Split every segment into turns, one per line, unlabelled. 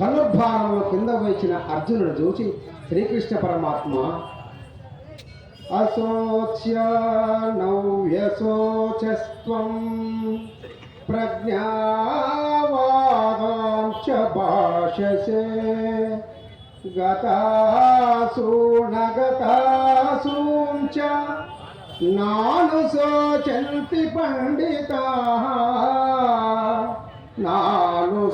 ధనుర్భారంలో కింద వేచిన అర్జునుడు చూసి శ్రీకృష్ణ పరమాత్మ అశోచ్య నవ్యశోచస్వం ప్రజ్ఞావాదాం చ భాషసే. గతాసూనగతాసూం నాను శోచంతి పండితా. నాను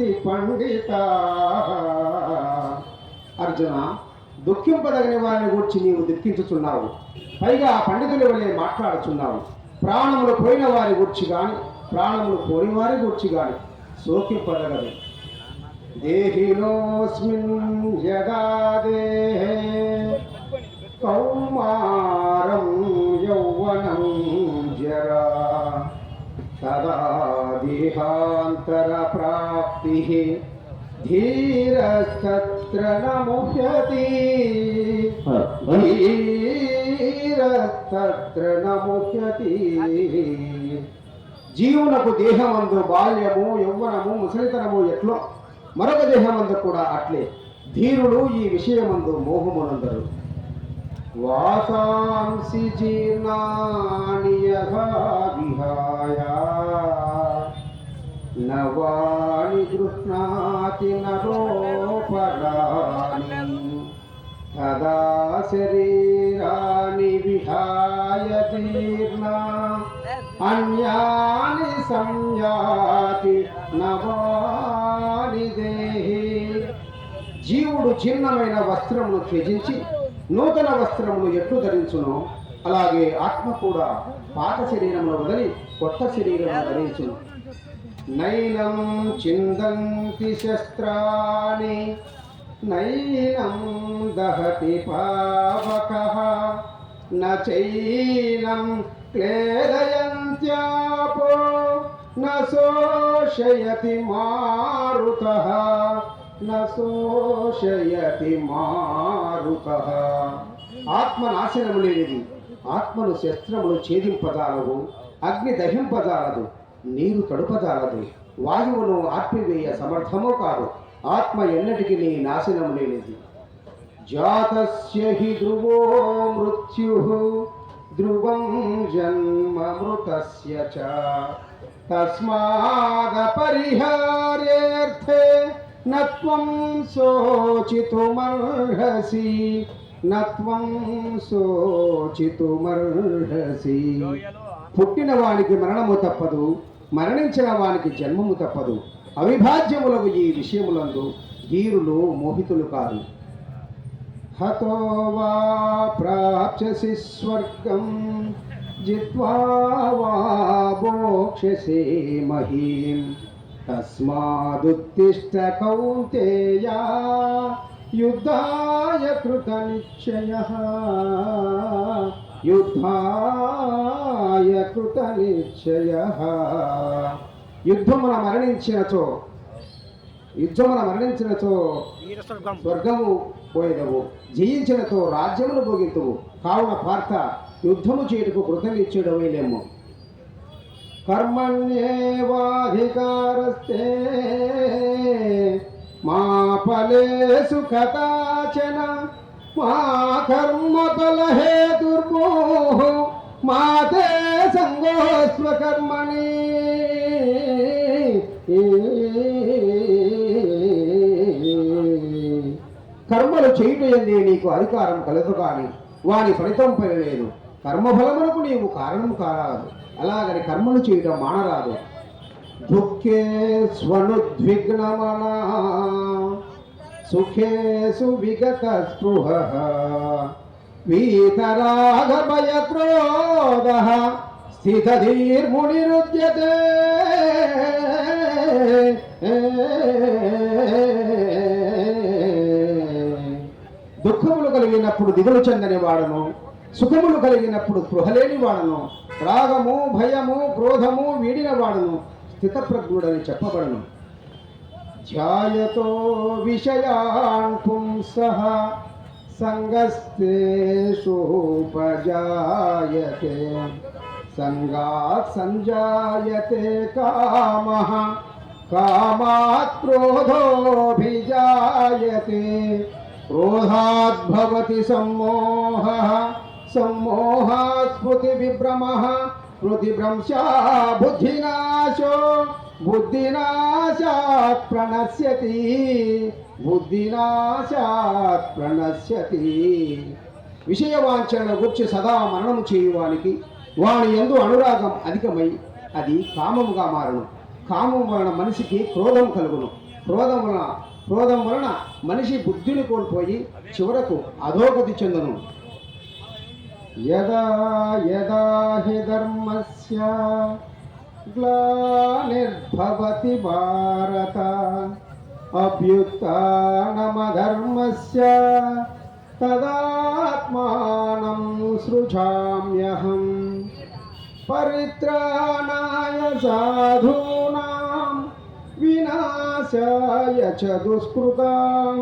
శోచంతి పండిత. అర్జున దుఃఖింపదగిన వారిని గురించి నీవు దుఃఖించుచున్నావు. పైగా పండితుల వలె మాట్లాడుచున్నావు. ప్రాణములు పోయిన వారి గురించి కానీ ప్రాణములు పోని వారి గురించి కానీ సోకింపదగదు దేహిలోస్మిన్ యదా కౌమారం యౌవనం జరా. తదా దేహాంతర ప్రా ప్రాప్తి ధీరస్తత్ర నముహ్యతి ధీరస్తత్ర నముహ్యతి జీవునకు దేహమందు బాల్యము యౌవనము ముసలితనము ఎట్లో మరొక దేహమందు కూడా అట్లే. ధీరులు ఈ విషయమందు మోహమునందరు. వాసాంసి జీర్ణాని యథా విహాయ. నవాని గృహ్ణాతి నరోపరాణి తదా శరీరాని విహాయ తీర్ణ అన్యాని సంయాతి నవాని దేహి జీవుడు చిన్నమైన వస్త్రమును త్యజించి నూతన వస్త్రమును ఎట్లు ధరించును అలాగే ఆత్మ కూడా పాత శరీరమును వదిలి కొత్త శరీరమును ధరించును. నైనం చిందంతి శస్త్రాణి నైనం దహతి పావక నైనం క్లేదయంత్యాపో నోషయతి మారుత నోషయతి మారుత. ఆత్మ నాశనము లేనిది ఆత్మను శస్త్రములు ఛేదింపజాలవు అగ్ని దహింపజాలదు. నీరు తడుపజాలదు వాయువును ఆర్పివేయ సమర్థము కాదు. ఆత్మ ఎన్నటికి నీ నాశనం లేనిది జాతస్య హి ధ్రువో మృత్యు. ధ్రువం జన్మ మృతస్య చ. తస్మాదపరిహార్యేర్థే నత్వం శోచితుమర్హసి. నత్వం శోచితుమర్హసి. పుట్టిన వానికి మరణము తప్పదు మరణించిన వానికి జన్మము తప్పదు. అవిభాజ్యములగు ఈ విషయములందు ధీరులు మోహితులు కాదు హతో వా ప్రాప్స్యసి స్వర్గం జిత్వా వా మహీం. తస్మాదుత్తిష్ట కౌంతేయ యుద్ధాయ కృత నిశ్చయ. యుద్ధాయ కృత నిశ్చయ యుద్ధమున మరణించినచో యుద్ధమున మరణించినచో స్వర్గము పోయినవు జయించినతో రాజ్యమును భోగింతువు. కావున పార్థ యుద్ధము చేయుటకు కృతనిచ్చుడవేలేము కర్మణ్యేవాధికారస్తే మా ఫలేసు కథాచన మా కర్మ ఫలహేతుర్మోహ మాతే సంగోస్వకర్మణి కర్మలు చేయుట నీకు అధికారం కలదు కానీ వాని ఫలితం లేదు కర్మఫలమునకు నీవు కారణం కారాదు. అలాగని కర్మలు చేయటం మానరాదు. దుఃఖే స్వనుద్విగ్నమన. సుఖేసు విగత స్పృహ వీతరాగ భయత్రో భయక్రోధ స్థితధీర్మునిరుద్యతే దుఃఖములు కలిగినప్పుడు దిగులు చెందని వాడను సుఖములు కలిగినప్పుడు స్పృహలేని వాడను రాగము భయము క్రోధము వీడిన వాడను స్థితప్రజ్ఞుడని చెప్పబడను. ధ్యాయతో విషయాన్ పుంసః सङ्गस्तेषोपजायते सङ्गात् सञ्जायते कामः कामात् क्रोधोऽभिजायते। क्रोधाद्भवति सम्मोहः सम्मोहात् स्मृतिविभ्रमः स्मृतिभ्रंशा बुद्धिनाशो। బుద్ధినాశాత్ ప్రణశ్యతి బుద్ధినాశాత్ ప్రణశ్యతి విషయవాంఛన గుర్చి సదా మరణము చేయువానికి వాని ఎందు అనురాగం అధికమై అది కామముగా మారును. కామం వలన మనిషికి క్రోధం కలుగును. క్రోధం వలన క్రోధం వలన మనిషి బుద్ధిని కోల్పోయి చివరకు అధోగతి చెందును. యదా యదా హి ధర్మస్య గ్లానిర్భవతి భారత అభ్యుత్నమధర్మస్య తదాత్మానం సృజామ్యహం పరిత్రాణాయ సాధూనాం వినాశాయ చ దుష్కృతాం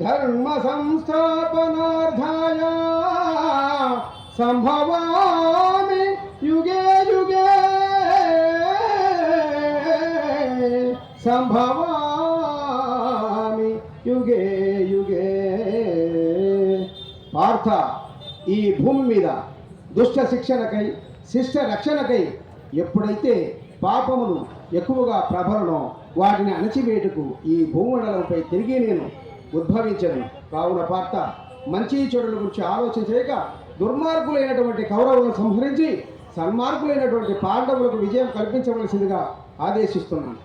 ధర్మ సంస్థాపనార్థాయ సంభవామి యుగే యుగే సంభవామి యుగే యుగే. పార్థ ఈ భూమి మీద దుష్ట శిక్షణకై శిష్ట రక్షణకై ఎప్పుడైతే పాపములు ఎక్కువగా ప్రబలనో వాటిని అణచివేటుకు ఈ భూమండలంపై తిరిగి నేను ఉద్భవించను. కావున పార్త మంచి చెడుల గురించి ఆలోచన చేయక దుర్మార్గులైనటువంటి కౌరవులను సంహరించి సన్మార్గులైనటువంటి పాండవులకు విజయం కల్పించవలసిందిగా ఆదేశిస్తున్నాను.